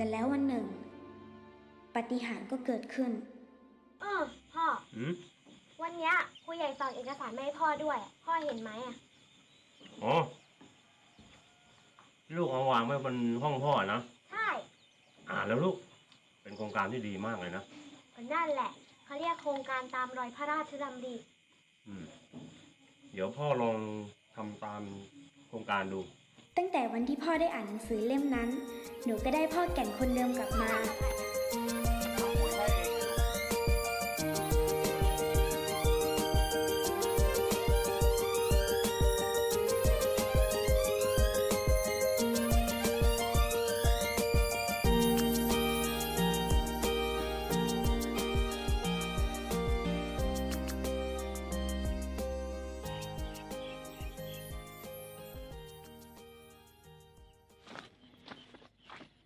แต่แล้ววันหนึ่ง ปาฏิหารย์ก็เกิดขึ้น เออพ่อ อืมวันเนี้ยครูใหญ่ฝากเอกสารมาให้พ่อด้วย พ่อเห็นไหมอะ อ๋อ ลูกเอาวางไว้บนห้องพ่อนะ ใช่ อ่านแล้วลูก เป็นโครงการที่ดีมากเลยนะ ก็นั่นแหละเขาเรียกโครงการตามรอยพระราชดำริ อืม เดี๋ยวพ่อลองทำตามโครงการดู ตั้งแต่วันที่พ่อได้อ่านหนังสือเล่มนั้น หนูก็ได้พ่อแก่นคนเดิมกลับมา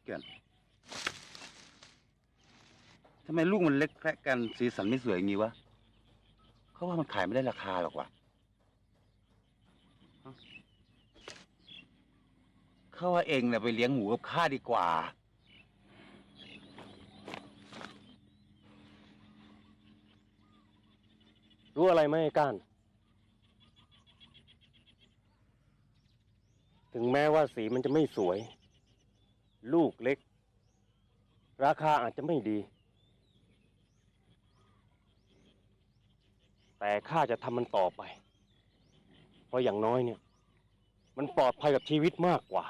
เกินทำไมลูกมันเล็กแคระกันสีสันไม่สวยอย่างนี้วะเขาว่ามันขายไม่ได้ราคาหรอกวะฮะเขาว่าเองเนี่ยไปเลี้ยงหมูกับข้าดีกว่า รู้อะไรไหมไอ้ก้าน ถึงแม้ว่าสีมันจะไม่สวย ลูกเล็ก ราคาอาจจะไม่ดี แต่ข้าจะทำมันต่อไป เพราะอย่างน้อยเนี่ย มันปลอดภัยกับชีวิตมากกว่า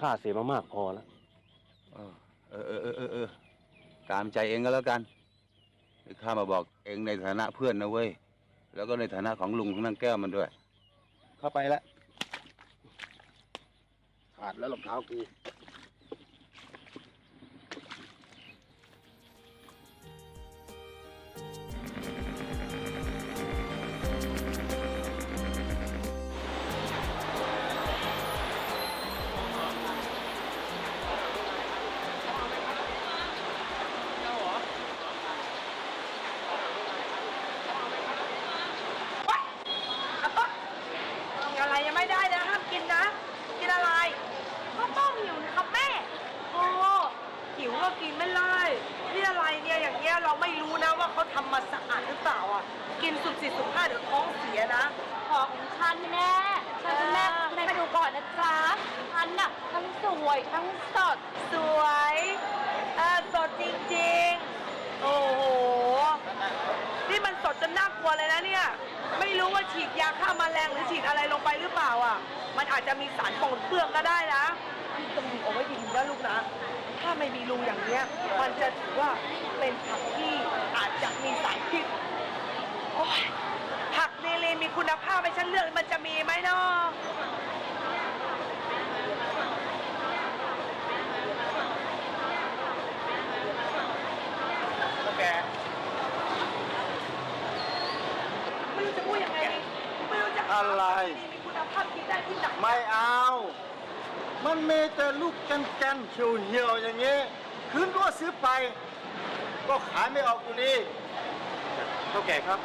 ข้าเสียมามากพอแล้วเออเออเออเออเออตามใจเองก็แล้วกันข้ามาบอกเองในฐานะเพื่อนนะเว้ย แล้วก็ในฐานะของลุงของนางแก้วมันด้วย เข้าไปและขาด แล้วรองเท้ากู สุดสิสุดห้าเดี๋ยวท้องเสียนะ ของฉันแม่ฉันแม่แม่ไปดูก่อนนะจ๊ะฉันน่ะทั้งสวยทั้งสดสวยเออสดจริงๆ โอ้โห นี่มันสดจนน่ากลัวเลยนะเนี่ย ไม่รู้ว่าฉีดยาฆ่าแมลงหรือฉีดอะไรลงไปหรือเปล่าอะ มันอาจจะมีสารปนเปื้อนก็ได้นะพี่ต้องดูเอาไว้ดีๆนะลูกนะ ถ้าไม่มีรูอย่างเนี้ย มันจะถือว่าเป็นผักที่อาจจะมีสารพิษ โอ้ยผักเนรีมีคุณภาพไปฉันเลือกมันจะมีไหมเนาะแกไม่รู้จะพูดยังไงดีไม่รู้จะอะไร มีคุณภาพที่ได้ที่ไหนไม่เอา มันมีแต่ลูกกันกันๆเหี่ยวๆอย่างนี้ คืนก็ซื้อไป ก็ขายไม่ออกอยู่ดีเท่าแก่ครับ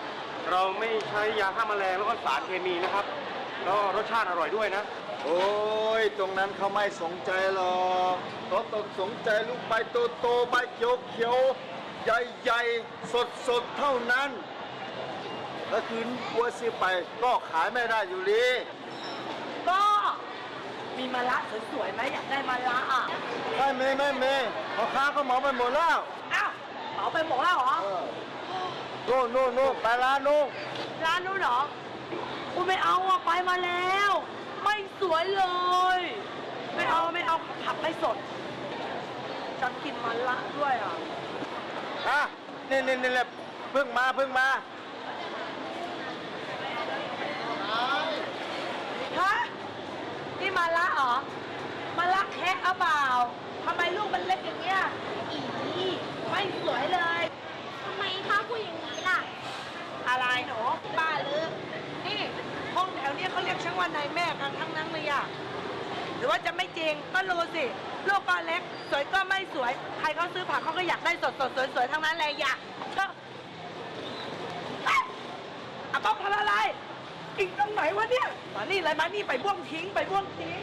เราไม่ใช้ยาฆ่าแมลงแล้วก็สารเคมีนะครับ แล้วรสชาติอร่อยด้วยนะ โอ้ย ตรงนั้นเขาไม่สนใจหรอกเขาต้องสนใจลูกใบโตๆใบเขียวๆใหญ่ๆสดๆเท่านั้นถ้าคืนวัวซื้อไปก็ขายไม่ได้อยู่ดี ก็มีมะระสวยๆไหมอยากได้มะระอะ ไม่มีไม่มีพ่อค้าเขาเหมาไปหมดแล้ว อ้าวเหมาไปหมดแล้วเหรอโน่นโน่นโน่นไปร้านนู้นร้านนู้นเหรอคุณไม่เอาอะไปมาแล้ว ไม่สวยเลย ไม่เอาไม่เอาผักไม่สดฉันกินมะระด้วยอะอะนี่นี่นี่แหละเพิ่งมาเพิ่งมาฮะนี่มะระเหรอมะระแคะเอาเปล่าทำไมลูกมันเล็กอย่างเงี้ยอีไม่สวยเลย ทำไมพ่อพูดอย่างนี้ล่ะ อะไรหนูป้าหรือนี่ห้อง เนี้ยเขาเรียกช่างว่านายแม่กันทั้งนั้นเลยอะหรือว่าจะไม่จริงก็รู้สิลูกป้าเล็ก สวยก็ไม่สวย ใครเขาซื้อผักเขาก็อยากได้สดสดสวยสวยๆทั้งนั้นเลยอยากก็เอ๊ะอะต้อะไรอีกตรงไหนวะเนี่ยมานี่เลยมานี่ไปบ้วงทิ้งไปบ้วงทิ้ง